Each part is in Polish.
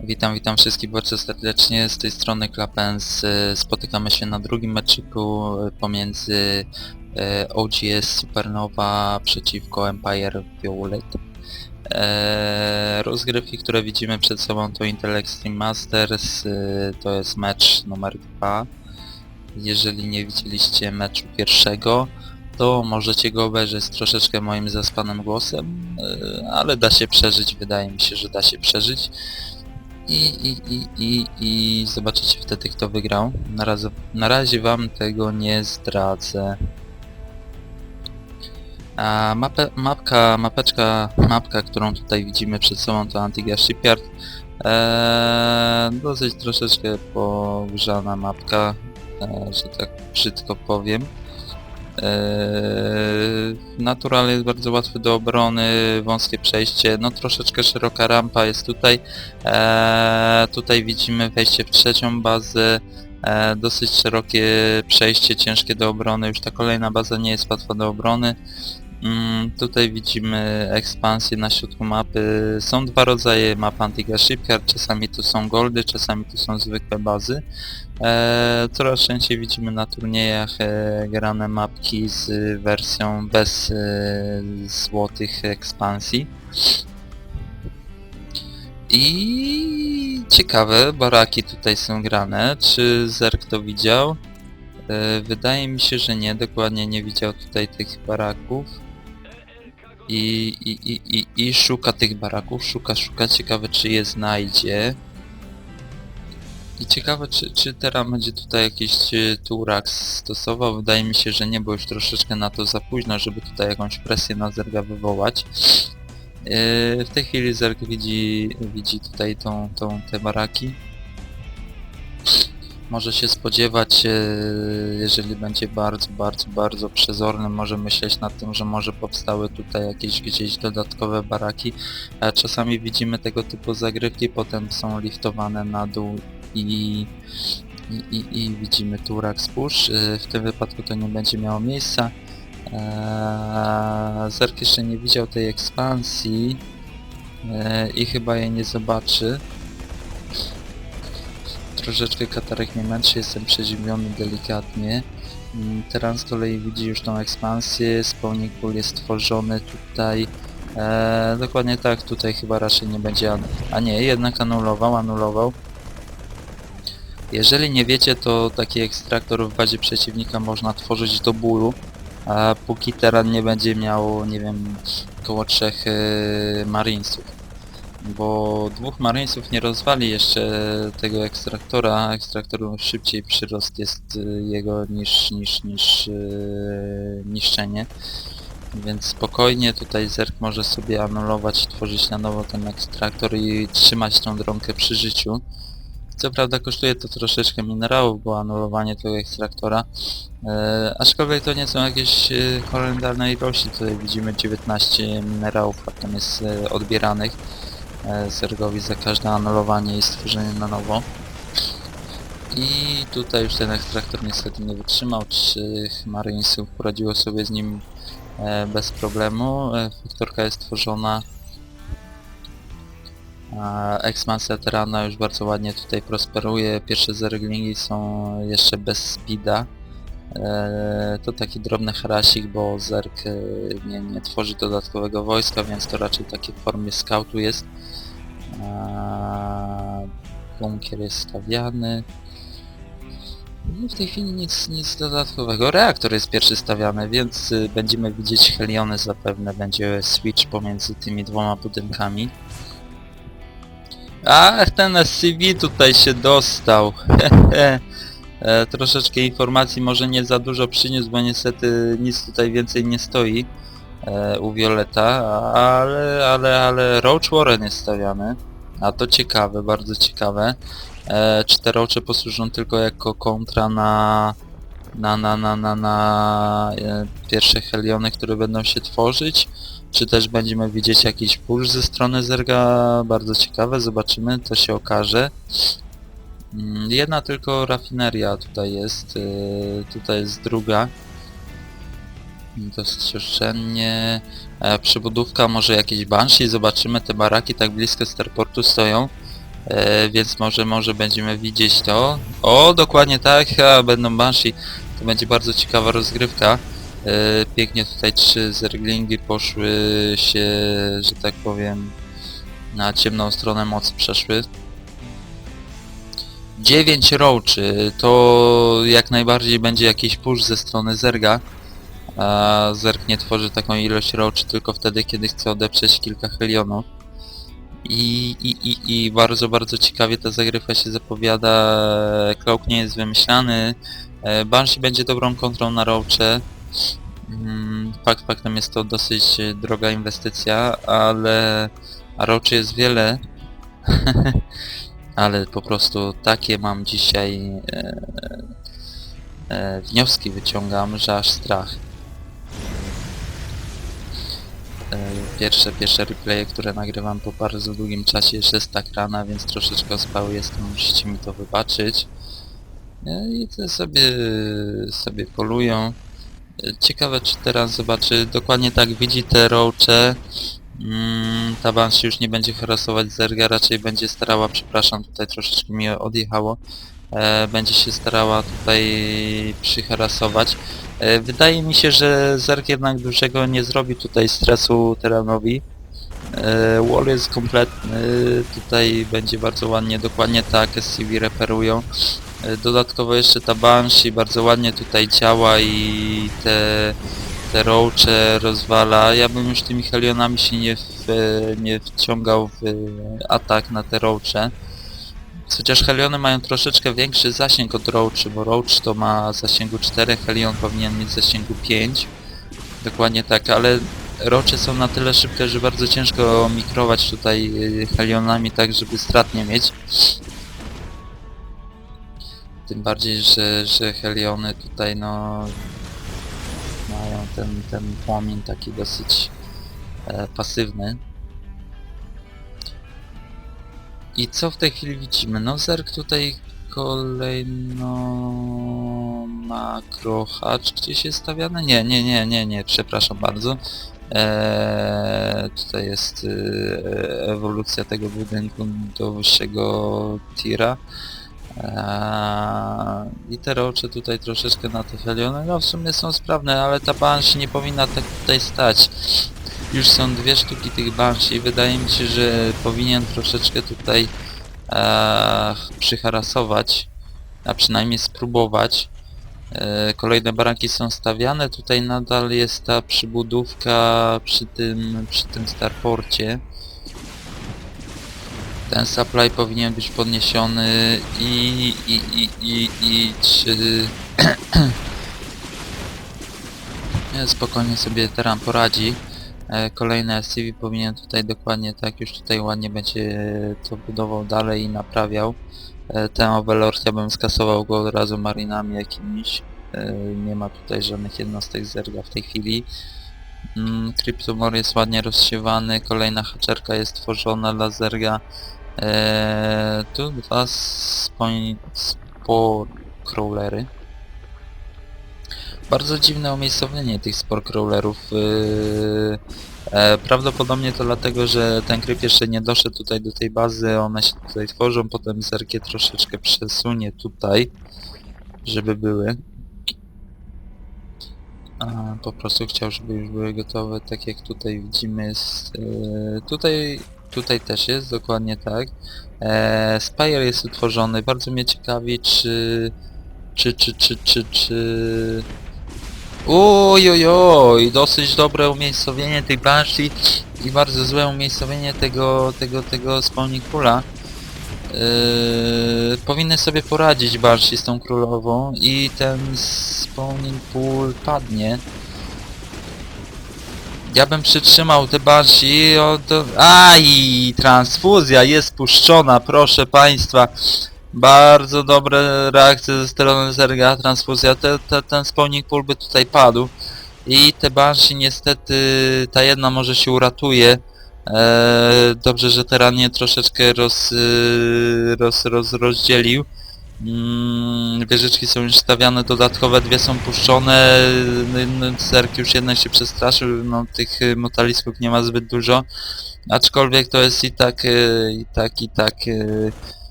Witam, witam wszystkich bardzo serdecznie. Z tej strony Klapens. E, Spotykamy się na drugim meczyku e, pomiędzy e, OGS Supernova przeciwko Empire Violet. Rozgrywki, które widzimy przed sobą to Intel Extreme Masters. To jest mecz numer 2. Jeżeli nie widzieliście meczu pierwszego, to możecie go obejrzeć troszeczkę moim zaspanym głosem, ale da się przeżyć, wydaje mi się, że da się przeżyć. I, i, i, i, i zobaczycie wtedy kto wygrał. Na razie, na razie wam tego nie zdradzę. A mapę, mapka, mapeczka, mapka, którą tutaj widzimy przed sobą to Antigua Shipyard. Eee, dosyć troszeczkę pogrzana mapka, e, że tak brzydko powiem. Eee, Natural jest bardzo łatwy do obrony, wąskie przejście, no troszeczkę szeroka rampa jest tutaj. Eee, tutaj widzimy wejście w trzecią bazę, eee, dosyć szerokie przejście, ciężkie do obrony, już ta kolejna baza nie jest łatwa do obrony. Mm, tutaj widzimy ekspansję na środku mapy. Są dwa rodzaje map Antigua Shipyard, czasami tu są goldy, czasami tu są zwykłe bazy. E, coraz częściej widzimy na turniejach e, grane mapki z wersją bez e, złotych ekspansji. I ciekawe, baraki tutaj są grane. Czy Zerk to widział? E, wydaje mi się, że nie, dokładnie nie widział tutaj tych baraków. I, i, i, i, szuka tych baraków, szuka, szuka, ciekawe czy je znajdzie. I ciekawe czy, czy teraz będzie tutaj jakiś turak stosował, wydaje mi się, że nie, bo już troszeczkę na to za późno, żeby tutaj jakąś presję na Zerga wywołać. Yy, w tej chwili Zerg widzi, widzi tutaj tą, tą, te baraki. Może się spodziewać, yy, jeżeli będzie bardzo, bardzo, bardzo przezorny, może myśleć nad tym, że może powstały tutaj jakieś gdzieś dodatkowe baraki. Czasami widzimy tego typu zagrywki, potem są liftowane na dół i, i, i, i widzimy turak spush. Yy, w tym wypadku to nie będzie miało miejsca. Eee, Zerk jeszcze nie widział tej ekspansji i chyba jej nie zobaczy. Troszeczkę katarek mnie męczy, jestem przeziębiony delikatnie. Mm, Teraz z kolei widzi już tą ekspansję, spawning pool jest tworzony tutaj. Eee, dokładnie tak, tutaj chyba raczej nie będzie... A nie, jednak anulował, anulował. Jeżeli nie wiecie, to taki ekstraktor w bazie przeciwnika można tworzyć do bólu. A póki teren nie będzie miał, nie wiem, około trzech yy, marinesów. Bo dwóch marinesów nie rozwali jeszcze tego ekstraktora, ekstraktor szybciej przyrost jest y, jego niż, niż, niż yy, niszczenie. Więc spokojnie tutaj Zerk może sobie anulować, tworzyć na nowo ten ekstraktor i trzymać tą dronkę przy życiu. Co prawda kosztuje to troszeczkę minerałów, bo anulowanie tego ekstraktora. E, aczkolwiek to nie są jakieś e, horrendalne ilości, tutaj widzimy 19 minerałów tam jest e, odbieranych Zergowi za każde anulowanie i stworzenie na nowo. I tutaj już ten ekstraktor niestety nie wytrzymał, trzech marinesów poradziło sobie z nim e, bez problemu. E, faktorka jest tworzona Ekspansja Terrana już bardzo ładnie tutaj prosperuje. Pierwsze zerglingi są jeszcze bez speeda. Eee, to taki drobny harasik, bo Zerg e, nie, nie tworzy dodatkowego wojska, więc to raczej takie w formie scoutu jest. Eee, bunkier jest stawiany. No w tej chwili nic, nic dodatkowego. Reaktor jest pierwszy stawiany, więc y, będziemy widzieć Heliony zapewne. Będzie switch pomiędzy tymi dwoma budynkami. Ach, ten SCV tutaj się dostał. E, troszeczkę informacji może nie za dużo przyniósł, bo niestety nic tutaj więcej nie stoi e, u Violeta, ale, ale, ale Roach Warren jest stawiany. A to ciekawe, bardzo ciekawe. E, czy te roache posłużą tylko jako kontra na na, na, na, na, na pierwsze heliony, które będą się tworzyć? Czy też będziemy widzieć jakiś push ze strony Zerga? Bardzo ciekawe, zobaczymy, to się okaże. Mm, Jedna tylko rafineria tutaj jest, yy, tutaj jest druga. Dosyć oszczędnie. E, przybudówka, może jakieś Banshee, zobaczymy, te baraki tak blisko Starportu stoją. E, więc może, może będziemy widzieć to. O, dokładnie tak, będą Banshee. To będzie bardzo ciekawa rozgrywka. E, pięknie tutaj trzy zerglingi poszły się, że tak powiem, na ciemną stronę mocy przeszły. 9 roaczy, to jak najbardziej będzie jakiś push ze strony Zerga. A Zerg nie tworzy taką ilość roaczy tylko wtedy, kiedy chce odeprzeć kilka helionów. I, i, i, I bardzo, bardzo ciekawie ta zagrywka się zapowiada. Cloak nie jest wymyślany. E, Banshee będzie dobrą kontrą na roacze. Mm, Fakt faktem jest to dosyć droga inwestycja, ale a jest wiele. ale po prostu takie mam dzisiaj e, e, wnioski wyciągam, że aż strach. E, Pierwsze, pierwsze replaye, które nagrywam po bardzo długim czasie jeszcze z Takrana, więc troszeczkę ospały jestem, musicie mi to wybaczyć. E, I te sobie, sobie polują. E, Ciekawe czy teraz zobaczy, dokładnie tak widzi te roache. Mm, ta Banshee już nie będzie harasować Zerga, raczej będzie starała, przepraszam, tutaj troszeczkę mi odjechało. E, będzie się starała tutaj przyharasować. E, Wydaje mi się, że Zerg jednak dużego nie zrobi tutaj stresu terenowi. E, Wall jest kompletny, tutaj będzie bardzo ładnie, dokładnie tak, SCV reperują. E, Dodatkowo jeszcze ta Banshee bardzo ładnie tutaj działa i te, te roache rozwala. Ja bym już tymi Helionami się nie, w, nie wciągał w atak na te roache. Chociaż Heliony mają troszeczkę większy zasięg od Roach, bo Roach to ma zasięgu 4, Helion powinien mieć zasięgu 5. Dokładnie tak, ale Rocze są na tyle szybkie, że bardzo ciężko mikrować tutaj y, Helionami tak, żeby strat nie mieć. Tym bardziej, że, że Heliony tutaj no ten, ten płomień taki dosyć e, pasywny. I co w tej chwili widzimy? No Zerg tutaj kolejno makro hatch gdzieś jest stawiane? Nie, nie, nie, nie, nie, przepraszam bardzo. Eee, tutaj jest e, ewolucja tego budynku do wyższego tira. Eee, I te rocze tutaj troszeczkę na te heliony, no w sumie są sprawne, ale ta Banshee nie powinna tak tutaj stać. Już są dwie sztuki tych Banshee, wydaje mi się, że powinien troszeczkę tutaj e, przyharasować, a przynajmniej spróbować. E, kolejne baranki są stawiane, tutaj nadal jest ta przybudówka przy tym, przy tym starporcie. Ten supply powinien być podniesiony i, i, i, i, i czy... Nie, Spokojnie sobie Teran poradzi. E, Kolejny SCV powinien tutaj dokładnie tak, już tutaj ładnie będzie to budował dalej i naprawiał. E, Ten Overlord ja bym skasował go od razu marinami jakimiś. E, Nie ma tutaj żadnych jednostek zerga w tej chwili. Mm, jest ładnie rozsiewany, kolejna haczerka jest tworzona dla zerga. E, tu dwa spore-crawlery. Bardzo dziwne umiejscowienie tych sporcrawlerów. Yy, e, prawdopodobnie to dlatego, że ten kryp jeszcze nie doszedł tutaj do tej bazy, one się tutaj tworzą, potem zerkie troszeczkę przesunie tutaj, żeby były. A, po prostu chciał, żeby już były gotowe, tak jak tutaj widzimy. Yy, tutaj, tutaj też jest, dokładnie tak. E, Spire jest utworzony, bardzo mnie ciekawi, czy... Czy, czy, czy, czy, czy... Ojojoj, dosyć dobre umiejscowienie tych Banshee i bardzo złe umiejscowienie tego, tego, tego spawning poola. Yy, powinny sobie poradzić Banshee z tą królową i ten spawning pool padnie. Ja bym przytrzymał te Banshee od... Aj, transfuzja jest puszczona, proszę państwa. Bardzo dobre reakcje ze strony Zerga, transfuzja, te, te, ten spawning pool by tutaj padł. I te Banshee niestety, ta jedna może się uratuje. Eee, dobrze, że Teran je troszeczkę roz, y, roz, roz, rozdzielił. Mm, wieżyczki są już stawiane, dodatkowe dwie są puszczone. n- n- Zerk już jednak się przestraszył, no tych y, motalisków nie ma zbyt dużo. Aczkolwiek to jest i tak, y, i tak, i tak...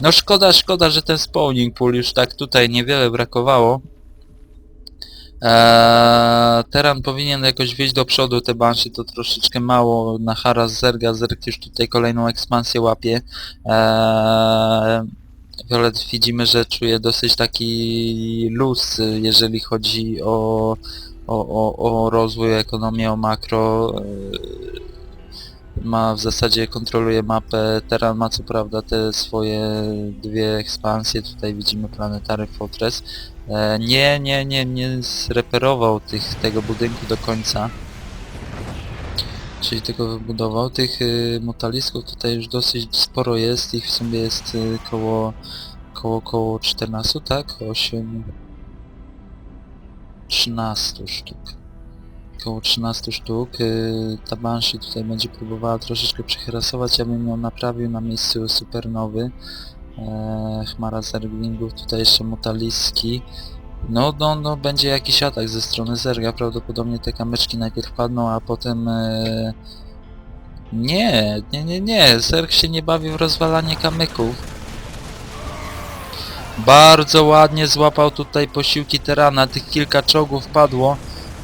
No szkoda, szkoda, że ten spawning pool już tak tutaj niewiele brakowało. Eee, Teran powinien jakoś wyjść do przodu, te banszy to troszeczkę mało na haras Zerga, Zerg już tutaj kolejną ekspansję łapie. Eee, Violet widzimy, że czuje dosyć taki luz, jeżeli chodzi o, o, o, o rozwój ekonomii, o makro. y, Ma w zasadzie kontroluje mapę. Teran ma co prawda te swoje dwie ekspansje. Tutaj widzimy planetary Fortress. E, nie, nie, nie, nie zreperował tych, tego budynku do końca. Czyli tego wybudował. Tych y, tutaj już dosyć sporo jest. Ich w sumie jest y, koło, koło, koło 14, tak? 8... 13 sztuk. Koło 13 sztuk. Y, ta Banshee tutaj będzie próbowała troszeczkę przehrasować. Ja bym ją naprawił na miejscu supernowy. E, chmara zerglingów, tutaj jeszcze motaliski. No, no, no, będzie jakiś atak ze strony Zerga, prawdopodobnie te kamyczki najpierw padną, a potem... E... Nie, nie, nie, nie, Zerg się nie bawi w rozwalanie kamyków. Bardzo ładnie złapał tutaj posiłki Terana, tych kilka czołgów padło.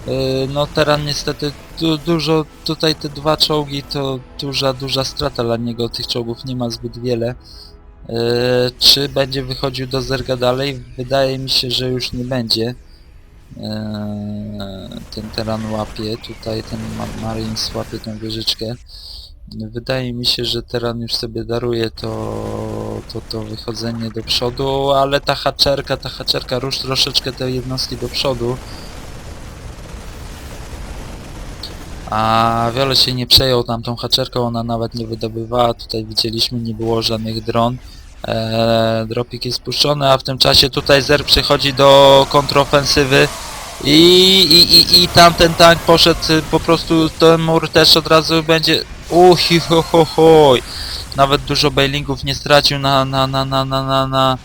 E, No Teran niestety du dużo, tutaj te dwa czołgi to duża, duża strata dla niego, tych czołgów nie ma zbyt wiele. E, czy będzie wychodził do Zerga dalej? Wydaje mi się, że już nie będzie. E, ten teran łapie, tutaj ten Ma- Marines łapie tą wieżyczkę. Wydaje mi się, że teran już sobie daruje to, to, to wychodzenie do przodu, ale ta haczerka, ta haczerka rusz troszeczkę te jednostki do przodu. A Wiole się nie przejął tamtą haczerką, ona nawet nie wydobywała, tutaj widzieliśmy, nie było żadnych dron. Eee, dropik jest puszczony, a w tym czasie tutaj Zer przechodzi do kontrofensywy i, i, i, i tamten tank poszedł y, po prostu, ten mur też od razu będzie... Uhi, ho, ho, hoj. Nawet dużo bailingów nie stracił na, na, na, na, na, na, na,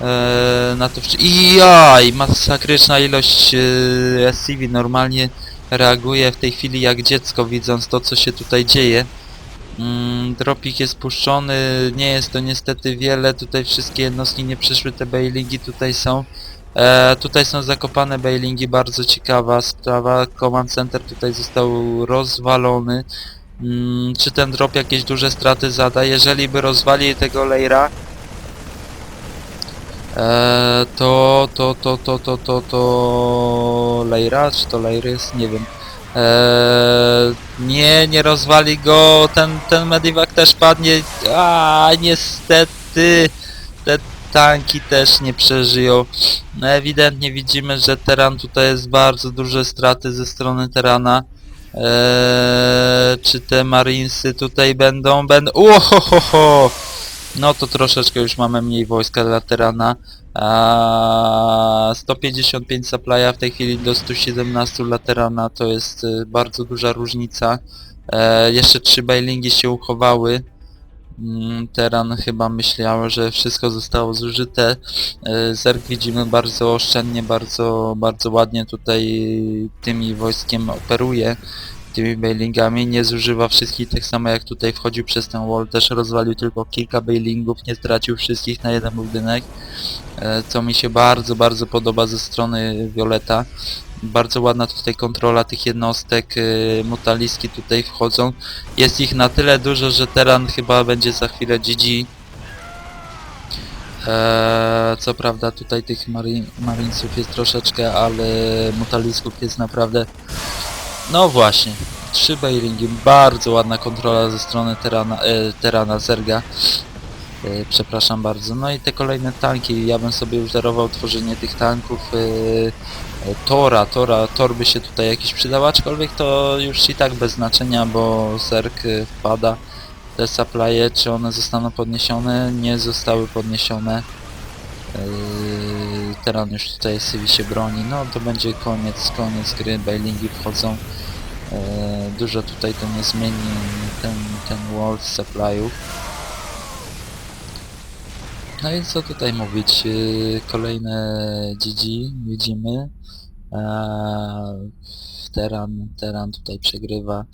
eee, na to... I jaj, masakryczna ilość e, SCV normalnie reaguje w tej chwili jak dziecko widząc to co się tutaj dzieje. Mm, dropik jest puszczony, nie jest to niestety wiele, tutaj wszystkie jednostki nie przyszły, te bailingi tutaj są. E, tutaj są zakopane bailingi, bardzo ciekawa sprawa, command center tutaj został rozwalony. Mm, czy ten drop jakieś duże straty zada? Jeżeli by rozwali tego Leira, e, to, to, to, to, to, to, to Leira, czy to Leirys? Nie wiem. Eee, nie, nie rozwali go, ten, ten Medivac też padnie, a niestety te tanki też nie przeżyją. No ewidentnie widzimy, że Teran tutaj jest bardzo duże straty ze strony Terana. Eee, czy te Marinesy tutaj będą, będą, uhohoho! No to troszeczkę już mamy mniej wojska dla Terana. A 155 supply'a w tej chwili do 117 laterana to jest y, bardzo duża różnica. E, jeszcze trzy bailingi się uchowały. Mm, Teran chyba myślał, że wszystko zostało zużyte. E, Zerg widzimy bardzo oszczędnie, bardzo, bardzo ładnie tutaj tymi wojskiem operuje. Tymi bailingami nie zużywa wszystkich tak samo jak tutaj wchodził przez ten wall, też rozwalił tylko kilka bailingów, nie stracił wszystkich na jeden budynek e, co mi się bardzo, bardzo podoba ze strony Violeta. Bardzo ładna tutaj kontrola tych jednostek, e, mutaliski tutaj wchodzą. Jest ich na tyle dużo, że Teran chyba będzie za chwilę GG. Eee, co prawda tutaj tych mari marinesów jest troszeczkę, ale mutalisków jest naprawdę... No właśnie, trzy bailingi, bardzo ładna kontrola ze strony Terana, e, Terana Zerga. E, Przepraszam bardzo. No i te kolejne tanki, ja bym sobie już darował tworzenie tych tanków e, e, Tora, Tora, Tor by się tutaj jakiś przydał, aczkolwiek to już i tak bez znaczenia, bo Zerg e, wpada. Te supply'e, czy one zostaną podniesione? Nie zostały podniesione. Yy, Teran już tutaj Sywi się broni, no to będzie koniec, koniec gry, bailingi wchodzą. Yy, Dużo tutaj to nie zmieni ten, ten wall supply'ów. No więc co tutaj mówić, yy, kolejne GG widzimy. Eee, Teran, Teran tutaj przegrywa.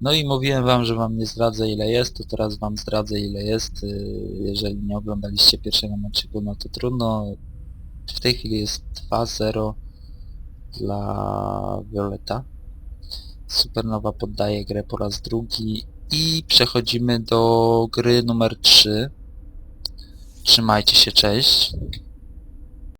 No i mówiłem wam, że wam nie zdradzę ile jest, to teraz wam zdradzę ile jest. Yy, Jeżeli nie oglądaliście pierwszego meczyku, no to trudno. W tej chwili jest 2-0 dla Violeta. Supernowa poddaje grę po raz drugi i przechodzimy do gry numer 3. Trzymajcie się, cześć.